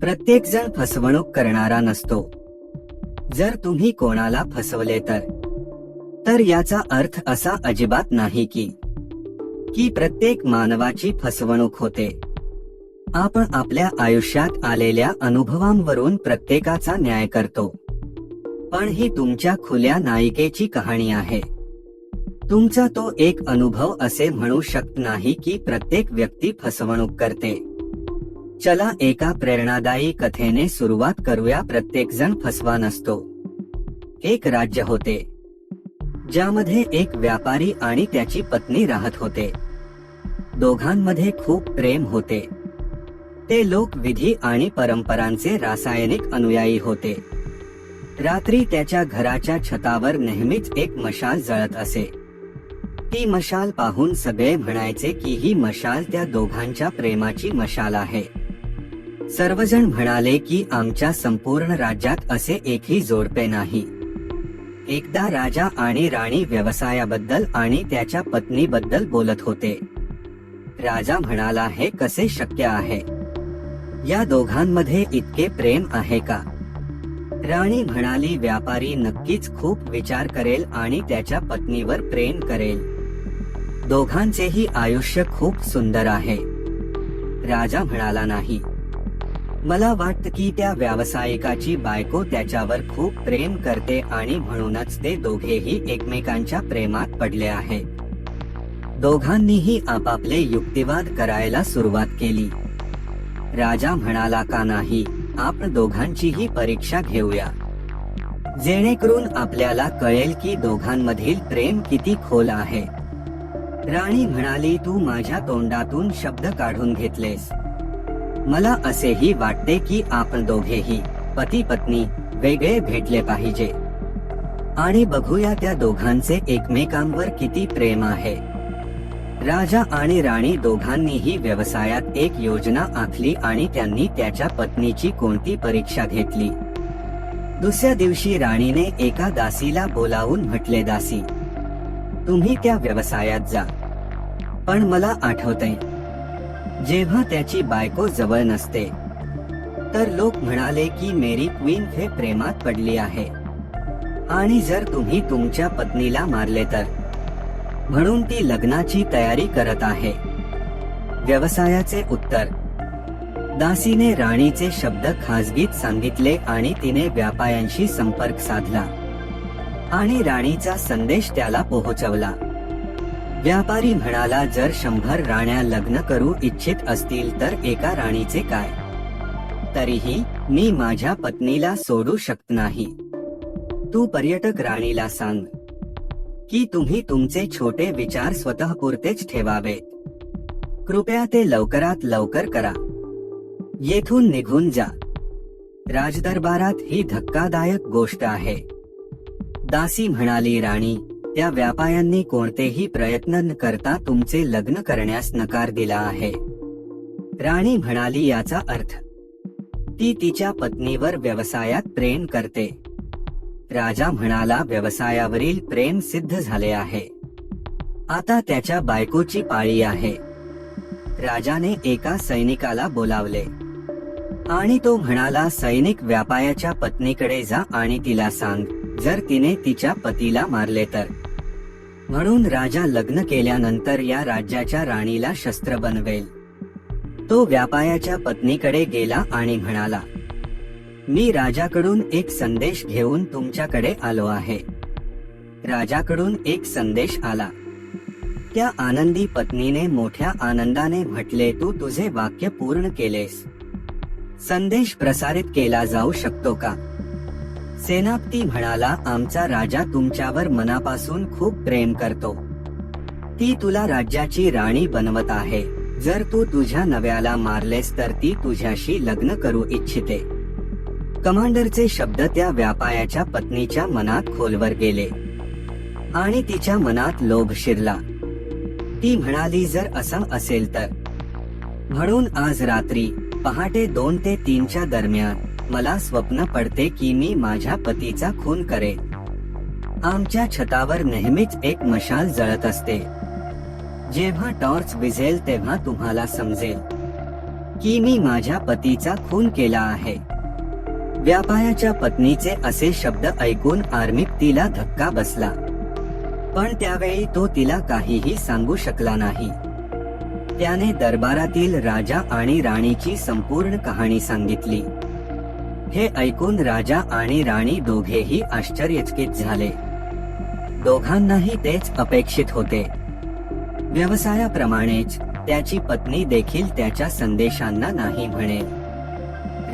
प्रत्येक जण फसवणूक करणारा नसतो जर तुम्ही कोणाला फसवले तर तर याचा अर्थ असा अजिबात नाही की की प्रत्येक मानवाची फसवणूक होते. आपण आपल्या आयुष्यात आलेल्या अनुभवांवरून प्रत्येकाचा न्याय करतो. पण ही तुमच्या खुल्या नायिकेची कहाणी आहे. तुमचा तो एक अनुभव असे म्हणू शकत नाही की प्रत्येक व्यक्ती फसवणूक करते. चला एका प्रेरणादायी कथेने सुरुवात करूया. प्रत्येक जण फसवा नसतो. एक राज्य होते ज्यामध्ये एक व्यापारी आणि त्याची पत्नी राहत होते. दोघांमध्ये खूप प्रेम होते. ते लोक विधी आणि परंपरांचे रासायनिक अनुयायी होते. रात्री त्याच्या घराच्या छतावर नेहमीच एक मशाल जळत असे. ती मशाल पाहून सगळे म्हणायचे की ही मशाल त्या दोघांच्या प्रेमाची मशाल आहे. सर्वजण म्हणाले की आमच्या संपूर्ण राज्यात असे एकही जोडपे नाही. एकदा राजा आणि राणी व्यवसायाबद्दल आणि त्याच्या पत्नीबद्दल बोलत होते. राजा म्हणाला हे कसे शक्य आहे? या दोघांमध्ये इतके प्रेम आहे का? राणी म्हणाली व्यापारी नक्कीच खूप विचार करेल आणि त्याच्या पत्नीवर प्रेम करेल. दोघांचेही आयुष्य खूप सुंदर आहे. राजा म्हणाला नाही. मला वाटतं की त्या व्यावसायिकाची बायको त्याच्यावर खूप प्रेम करते आणि म्हणूनच ते दोघेही एकमेकांच्या प्रेमात पडले आहेत. दोघांनीही आपापले युक्तिवाद करायला सुरुवात केली. राजा म्हणाला का नाही आपण दोघांचीही परीक्षा घेऊया. जेणेकरून आपल्याला कळेल की दोघांमधील प्रेम किती खोल आहे. राणी म्हणाली तू माझ्या तोंडातून शब्द काढून घेतलेस. मला असेही वाटते की आपण दोघेही पती पत्नी वेगळे भेटले पाहिजे. आणि बघूया त्या दोघांचे एकमेकांवर किती प्रेम आहे. राजा आणि राणी दोघांनीही व्यवसायात एक योजना आखली आणि त्यांनी त्याच्या पत्नीची कोणती परीक्षा घेतली. दुसऱ्या दिवशी राणीने एका दासीला बोलावून म्हटले दासी तुम्ही त्या व्यवसायात जा. पण मला आठवतंय जेव्हा त्याची बायको जवळ नसते. तर लोक म्हणाले की मेरी क्वीन हे प्रेमात पडली आहे. आणि जर तुम्ही तुमच्या पत्नीला मारले तर? म्हणून ती लग्नाची तयारी करत आहे. व्यवसायाचे उत्तर. दासीने राणीचे शब्द खाजगीत सांगितले आणि तिने व्यापाऱ्यांशी संपर्क साधला. आणि राणीचा संदेश त्याला पोहोचवला. व्यापारी म्हणाला जर शंभर राण्या लग्न करू इच्छित असतील तर एका राणीचे काय? तरीही मी माझ्या पत्नीला सोडू शकत नाही. तू पर्यटक राणीला सांग. की तुम्ही तुमचे छोटे विचार स्वतःपुरतेच ठेवावेत. कृपया ते लवकरात लवकर करा. येथून निघून जा. राजदरबारात ही धक्कादायक गोष्ट आहे. दासी म्हणाली राणी त्या व्यापाऱ्यांनी कोणतेही प्रयत्न न करता तुमचे लग्न करण्यास नकार दिला आहे. राणी म्हणाली याचा अर्थ ती तिच्या पत्नीवर व्यवसायात प्रेम करते. राजा म्हणाला व्यवसायावरील प्रेम सिद्ध झाले आहे. आता त्याच्या बायकोची पाळी आहे. राजाने एका सैनिकाला बोलावले. आणि तो म्हणाला सैनिक व्यापायाच्या पत्नीकडे जा आणि तिला सांग जर तिने तिच्या पतीला मारले तर. म्हणून राजा लग्न केल्यानंतर या राज्याच्या राणीला शस्त्र बनवेल. तो व्यापायाच्या पत्नीकडे गेला आणि म्हणाला मी राजाकडून एक संदेश घेऊन तुमच्याकडे आलो आहे. राजाकडून एक संदेश आला त्या आनंदी पत्नीने मोठ्या आनंदाने म्हटले तू तुझे वाक्य पूर्ण केलेस. संदेश प्रसारित केला जाऊ शकतो का? सेनापती म्हणाला आमचा राजा तुमच्यावर मनापासून खूप प्रेम करतो. ती तुला राज्याची राणी बनवत आहे. जर तू तुझ्या नव्याला मारलेस तर ती तुझ्याशी लग्न करू इच्छिते. कमांडरचे शब्द त्या व्यापायाच्या पत्नीच्या मनात खोलवर गेले. आणि तिच्या मनात लोभ शिरला. ती म्हणाली जर असं असेल तर. म्हणून आज रात्री पहाटे दोन ते तीनच्या दरम्यान मला स्वप्न पडते की मी माझ्या पतीचा खून करेन. आमच्या छतावर नेहमीच एक मशाल जळत असते. जेव्हा टॉर्च विझेल तेव्हा तुम्हाला समजेल की मी माझ्या पतीचा खून केला आहे. व्यापायाच्या पत्नीचे असे शब्द ऐकून आर्मिक तिला धक्का बसला. पण त्यावेळी तो तिला काहीही सांगू शकला नाही. त्याने दरबारातील राजा आणि राणीची संपूर्ण कहाणी सांगितली. हे ऐकून राजा आणि राणी दोघेही आश्चर्यचकित झाले. दोघांनाही तेच अपेक्षित होते. व्यवसायाप्रमाणेच त्याची पत्नी देखील त्याच्या संदेशांना नाही म्हणे.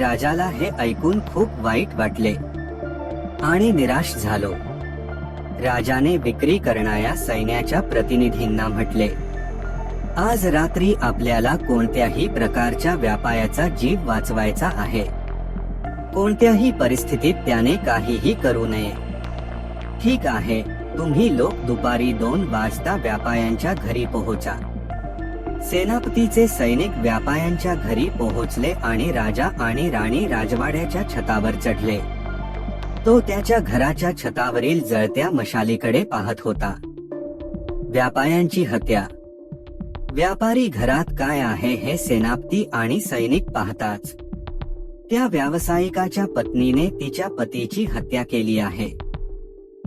राजाला हे ऐकून खूप वाईट वाटले आणि निराश झालो. राजाने विक्री करणाऱ्या सैन्याच्या प्रतिनिधींना म्हटले आज रात्री आपल्याला कोणत्याही प्रकारच्या व्यापायाचा जीव वाचवायचा आहे. कोणत्याही परिस्थितीत त्याने काहीही करू नये. ठीक आहे तुम्ही लोक दुपारी दोन वाजता व्यापायांच्या घरी पोहोचा. सेनापतीचे सैनिक व्यापायांच्या घरी पोहोचले आणि राजा आणि राणी राजवाड्याच्या छतावर चढले. तो त्याच्या घराच्या छतावरील जळत्या मशालीकडे पाहत होता. व्यापायांची हत्या. व्यापारी घरात काय आहे हे सेनापती आणि सैनिक पाहताच. त्या व्यावसायिकाच्या पत्नीने तिच्या पतीची हत्या केली आहे.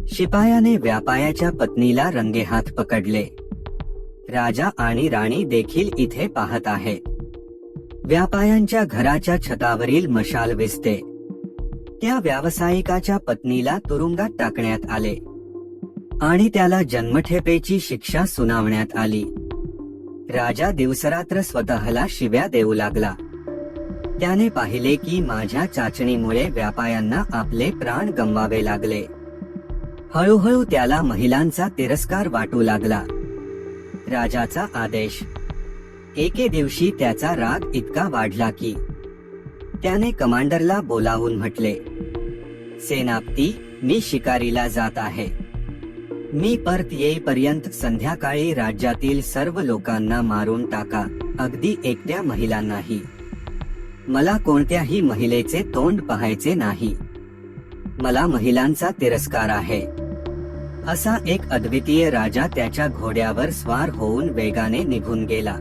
शिपायाने व्यापायाच्या पत्नीला रंगेहात पकडले. राजा आणि राणी देखील इथे पाहत आहेत. व्यापायांच्या घराच्या छतावरील मशाल विसते. त्या व्यावसायिकाच्या पत्नीला तुरुंगात टाकण्यात आले. आणि त्याला जन्मठेपेची शिक्षा सुनावण्यात आली. राजा दिवसरात्र स्वतःला शिव्या देऊ लागला. त्याने पाहिले की माझ्या चाचणीमुळे व्यापायांना आपले प्राण गमवावे लागले. हळूहळू त्याला महिलांचा तिरस्कार वाटू लागला. राजाचा आदेश. एके दिवशी त्याचा राग इतका वाढला की त्याने कमांडरला बोलावून म्हटले सेनापती मी शिकारीला जात आहे. मी परत येईपर्यंत संध्याकाळी राज्यातील सर्व लोकांना मारून टाका. अगदी एकट्या महिलांनाही. मला कोणत्याही महिलेचे तोंड पाहायचे नाही. मला महिलांचा तिरस्कार आहे. असा एक अद्वितीय राजा त्याच्या घोड्यावर स्वार होऊन वेगाने निघून गेला.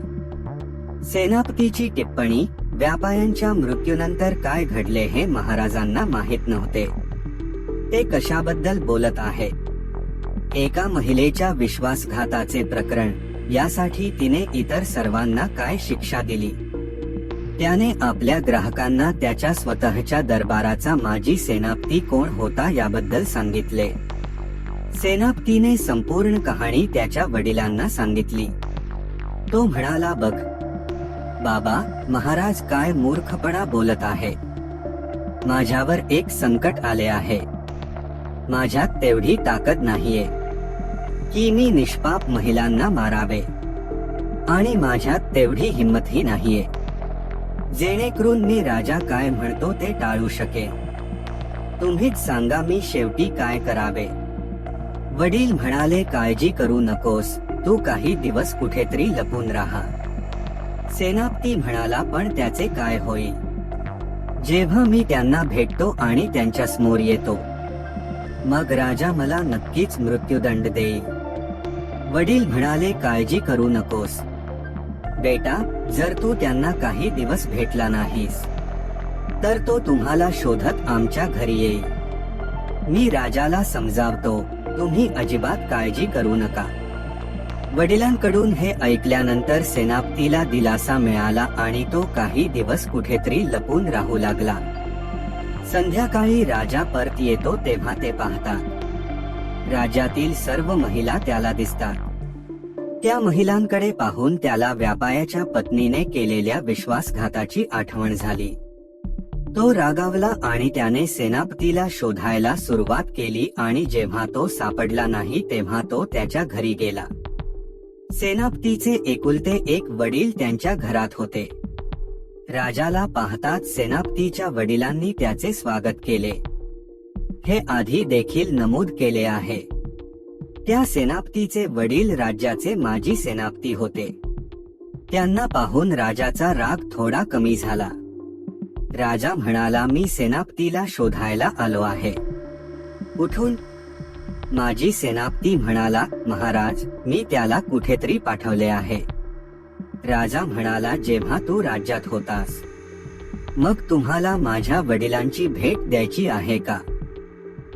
सेनापतीची टिप्पणी व्यापायांच्या मृत्यूनंतर काय घडले हे महाराजांना माहीत नव्हते. ते कशाबद्दल बोलत आहे? एका महिलेच्या विश्वासघाताचे प्रकरण यासाठी तिने इतर सर्वांना काय शिक्षा दिली? त्याने आपल्या ग्राहकांना त्याच्या स्वतःच्या दरबाराचा माजी सेनापती कोण होता याबद्दल सांगितले. सेनापतीने संपूर्ण कहाणी त्याच्या वडिलांना सांगितली. तो म्हणाला बघ बाबा महाराज काय मूर्खपणा बोलत आहे. माझ्यावर एक संकट आले आहे. माझ्यात तेवढी ताकद नाहीये की मी निष्पाप महिलांना मारावे. आणि माझ्यात तेवढी हिंमतही नाहीये. जेणेकरून मी राजा काय म्हणतो ते टाळू शकेन. तुम्हीच सांगा मी शेवटी काय करावे. वडील म्हणाले काळजी करू नकोस तू काही दिवस कुठेतरी लपून राहा. सेनापती म्हणाला पण त्याचे काय होईल? जेव्हा मी त्यांना भेटतो आणि त्यांच्यासमोर येतो मग राजा मला नक्कीच मृत्यूदंड देईल. वडील म्हणाले काळजी करू नकोस बेटा जर तू त्यांना काही दिवस भेटला नाहीस तर तो तुम्हाला शोधत आमच्या घरी येईल. मी राजाला समजावतो तुम्ही अजिबात काळजी करू नका. वडिलांकडून हे ऐकल्यानंतर सेनापतीला दिलासा मिळाला आणि तो काही दिवस कुठेतरी लपून राहू लागला. संध्याकाळी राजा परत येतो तेव्हा ते पाहतात. राज्यातील सर्व महिला त्याला दिसतात. त्या महिलांकडे पाहून त्याला व्यापायाच्या पत्नीने केलेल्या विश्वासघाताची आठवण झाली. तो रागावला आणि त्याने सेनापतीला शोधायला सुरुवात केली आणि जेव्हा तो सापडला नाही तेव्हा तो त्याच्या घरी गेला. सेनापतीचे एकुलते एक वडील त्यांच्या घरात होते. राजाला पाहताच सेनापतीच्या वडिलांनी त्याचे स्वागत केले. हे आधी देखील नमूद केले आहे. त्या सेनापतीचे वडील राज्याचे माजी सेनापती होते. त्यांना पाहून राजाचा राग थोडा कमी झाला. राजा म्हणाला मी सेनापतीला शोधायला आलो आहे. उठून माजी सेनापती म्हणाला महाराज मी त्याला कुठेतरी पाठवले आहे. राजा म्हणाला जेव्हा तू राज्यात होतास मग तुम्हाला माझ्या वडिलांची भेट द्यायची आहे का?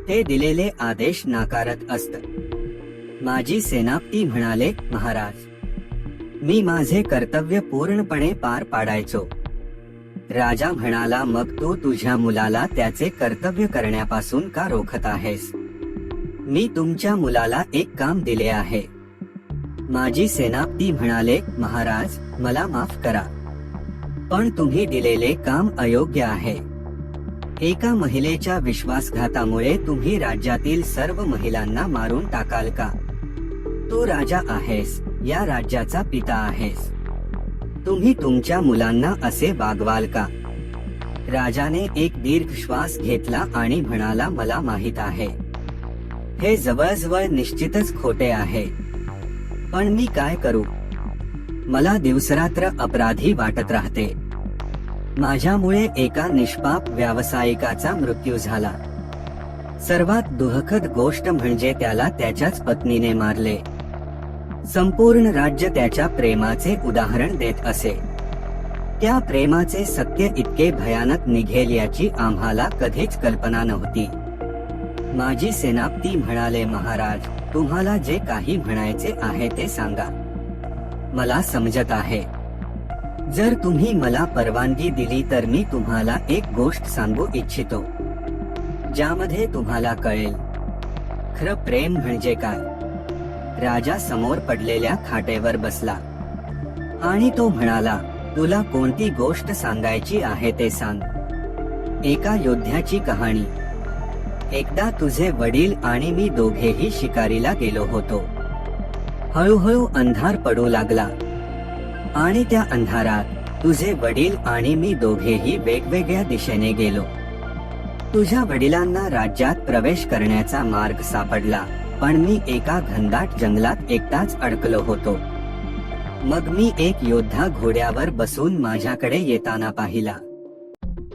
ते दिलेले आदेश नाकारत असत. माझी सेनापती म्हणाले महाराज मी माझे कर्तव्य पूर्णपणे पार पाडायचो. राजा म्हणाला मग तू तुझ्या मुलाला त्याचे कर्तव्य करण्यापासून का रोखत आहेस? मी तुमच्या मुलाला एक काम दिले आहे. माझी सेनापती म्हणाले महाराज मला माफ करा. पण तुम्ही दिलेले काम अयोग्य आहे. एका महिलेच्या विश्वासघातामुळे तुम्ही राज्यातील सर्व महिलांना मारून टाकाल का? तू राजा आहेस या राज्याचा पिता आहेस. तुम्ही तुमच्या मुलांना असे वागवाल का? राजाने एक दीर्घ श्वास घेतला आणि म्हणाला मला माहीत आहे. हे जवळजवळ निश्चितच खोटे आहे. पण मी काय करू? मला दिवसरात्र अपराधी वाटत राहते. माझ्यामुळे एका निष्पाप व्यावसायिकाचा मृत्यू झाला. सर्वात दुःखद गोष्ट म्हणजे त्याला त्याच्याच पत्नीने मारले. संपूर्ण राज्य त्याच्या प्रेमाचे उदाहरण देत असे. त्या प्रेमाचे सत्य इतके भयानक निघेल याची आम्हाला कधीच कल्पना नव्हती. माझी सेनापती म्हणाले महाराज तुम्हाला जे काही म्हणायचे आहे ते सांगा. मला समजत आहे. जर तुम्ही मला परवानगी दिली तर मी तुम्हाला एक गोष्ट सांगू इच्छितो. ज्यामध्ये तुम्हाला कळेल. खरं प्रेम म्हणजे काय? राजा समोर पडलेल्या खाटेवर बसला. आणि तो म्हणाला तुला कोणती गोष्ट सांगायची आहे ते सांग. एका योद्ध्याची कहाणी. एकदा तुझे वडील आणि मी दोघेही शिकारीला गेलो होतो. हळूहळू अंधार पडू लागला. आणि त्या अंधारात तुझे वडील आणि मी दोघेही वेगवेगळ्या दिशेने गेलो. तुझ्या वडिलांना राज्यात प्रवेश करण्याचा मार्ग सापडला. पण मी एका घनदाट जंगलात एकटाच अडकलो होतो. मग मी एक योद्धा घोड्यावर बसून माझ्याकडे येताना पाहिला.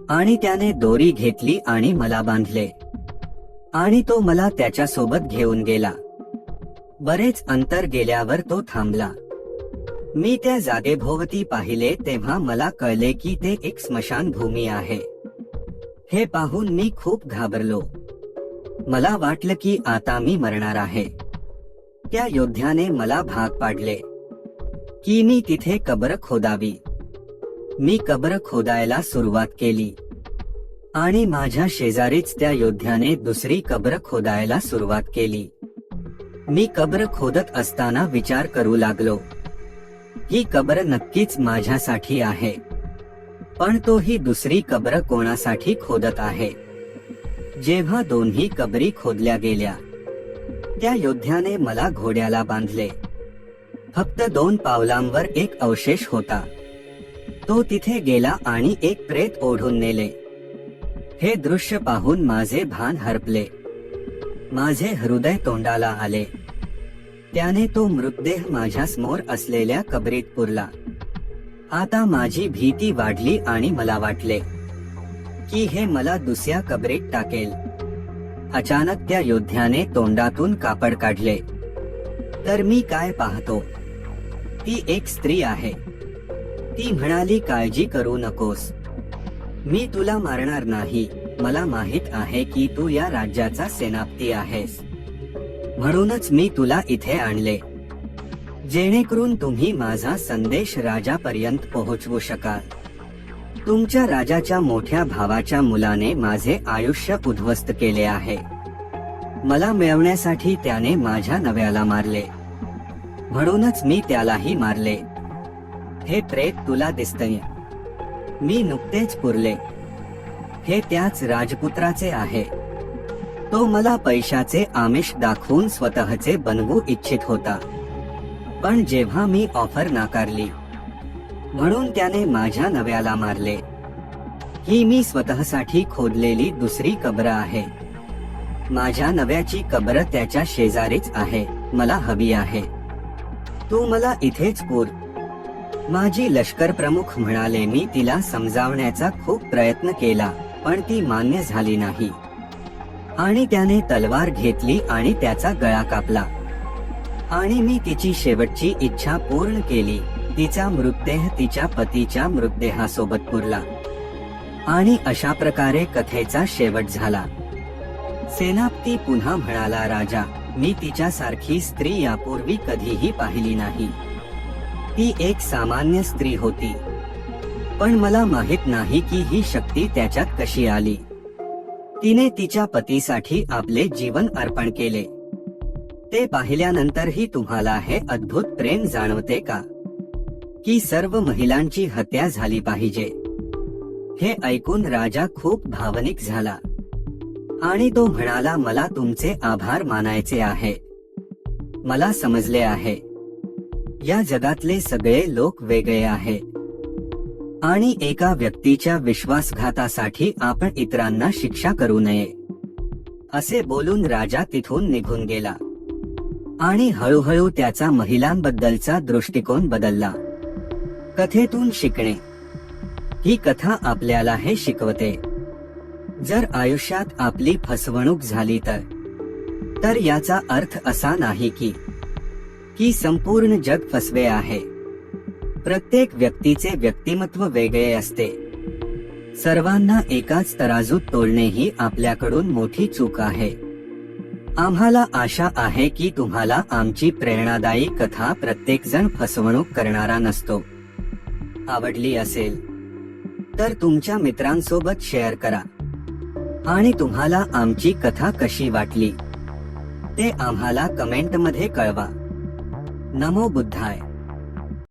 आणि त्याने दोरी घेतली आणि मला बांधले. आणि तो मला त्याच्या सोबत घेऊन गेला. बरेच अंतर गेल्यावर तो थांबला. मी त्या जागेभोवती पाहिले तेव्हा मला कळले की ते एक स्मशानभूमी आहे. हे पाहून मी खूप घाबरलो. मला वाटलं की आता मी मरणार आहे. त्या योद्ध्याने मला भाग पाडले. की मी तिथे कबर खोदावी. मी कबर खोदायला सुरुवात केली. आणि माझ्या शेजारीच त्या योद्ध्याने दुसरी कबर खोदायला सुरुवात केली. मी कबर खोदत असताना विचार करू लागलो. ही कबर नक्कीच माझ्यासाठी आहे. पण तो ही दुसरी कबर कोणासाठी खोदत आहे? जेव्हा दोन्ही कबरी खोदल्या गेल्या त्या योद्ध्याने मला घोड्याला बांधले. फक्त दोन पावलांवर एक अवशेष होता. तो तिथे गेला आणि एक प्रेत ओढून नेले. हे दृश्य पाहून माझे भान हरपले. माझे हृदय तोंडाला आले. त्याने तो मृतदेह माझ्यासमोर असलेल्या कबरीत पुरला. आता माझी भीती वाढली आणि मला वाटले की हे मला दुसऱ्या कबरीत टाकेल. अचानक त्या योद्ध्याने तोंडातून कापड काढले. तर मी काय पाहतो? ती एक स्त्री आहे. ती म्हणाली काळजी करू नकोस. मी तुला मारणार नाही. मला माहीत आहे की तू या राज्याचा सेनापती आहेस. म्हणूनच मी तुला इथे आणले. जेणेकरून तुम्ही माझा संदेश राजापर्यंत पोहोचवू शकाल. तुमच्या राजाच्या मोठ्या भावाच्या मुलाने माझे आयुष्य उद्ध्वस्त केले आहे. मला मिळवण्यासाठी त्याने माझ्या नव्याला मारले. म्हणूनच मी त्यालाही मारले. हे प्रेत तुला दिसतय. मी नुकतेच पुरले. हे त्याच राजपुत्राचे आहे. तो मला पैशाचे आमिष दाखवून स्वतःचे बनवू इच्छित होता. पण जेव्हा मी ऑफर नाकारली म्हणून त्याने माझ्या नव्याला मारले. ही मी स्वतःसाठी खोदलेली दुसरी कबर आहे. माझ्या नव्याची कबर त्याच्या शेजारीच आहे. मला हवी आहे. तू मला इथेच पूर. माझी लष्कर प्रमुख म्हणाले मी तिला समजावण्याचा खूप प्रयत्न केला पण ती मान्य झाली नाही. आणि त्याने तलवार घेतली आणि त्याचा गळा कापला. आणि मी तिची शेवटची इच्छा पूर्ण केली. तिचा मृतदेह तिच्या पतीच्या मृतदेहासोबत पुरला. आणि अशा प्रकारे कथेचा शेवट झाला. सेनापती पुन्हा म्हणाला राजा मी तिच्यासारखी स्त्री यापूर्वी कधीही पाहिली नाही. ती एक सामान्य स्त्री होती. पण मला माहीत नाही की ही शक्ती त्याच्यात कशी आली. तिने तिच्या पतीसाठी आपले जीवन अर्पण केले. ते पाहिल्यानंतरही तुम्हाला हे अद्भुत प्रेम जाणवते का? की सर्व महिलांची हत्या झाली पाहिजे. हे ऐकून राजा खूप भावनिक झाला. आणि तो म्हणाला मला तुमचे आभार मानायचे आहे. मला समजले आहे. या जगातले सगळे लोक वेगळे आहे. आणि एका व्यक्तीच्या विश्वासघातासाठी आपण इतरांना शिक्षा करू नये. असे बोलून राजा तिथून निघून गेला. आणि हळूहळू त्याचा महिलांबद्दलचा दृष्टिकोन बदलला. कथेतून शिकणे. ही कथा आपल्याला हे शिकवते. जर आयुष्यात आपली फसवणूक झाली तर तर याचा अर्थ असा नाही की की संपूर्ण जग फसवे आहे. प्रत्येक व्यक्तीचे व्यक्तिमत्व वेगळे असते. सर्वांना एकाच तराजूत तोडणे ही आपल्याकडून मोठी चूक आहे. आम्हाला आशा आहे की तुम्हाला आमची प्रेरणादायी कथा प्रत्येकजण फसवणूक करणारा नसतो. आवडली असेल तर तुमच्या मित्रांसोबत शेअर करा. आणि तुम्हाला आमची कथा कशी वाटली ते आम्हाला कमेंटमध्ये कळवा. नमो बुद्धाय.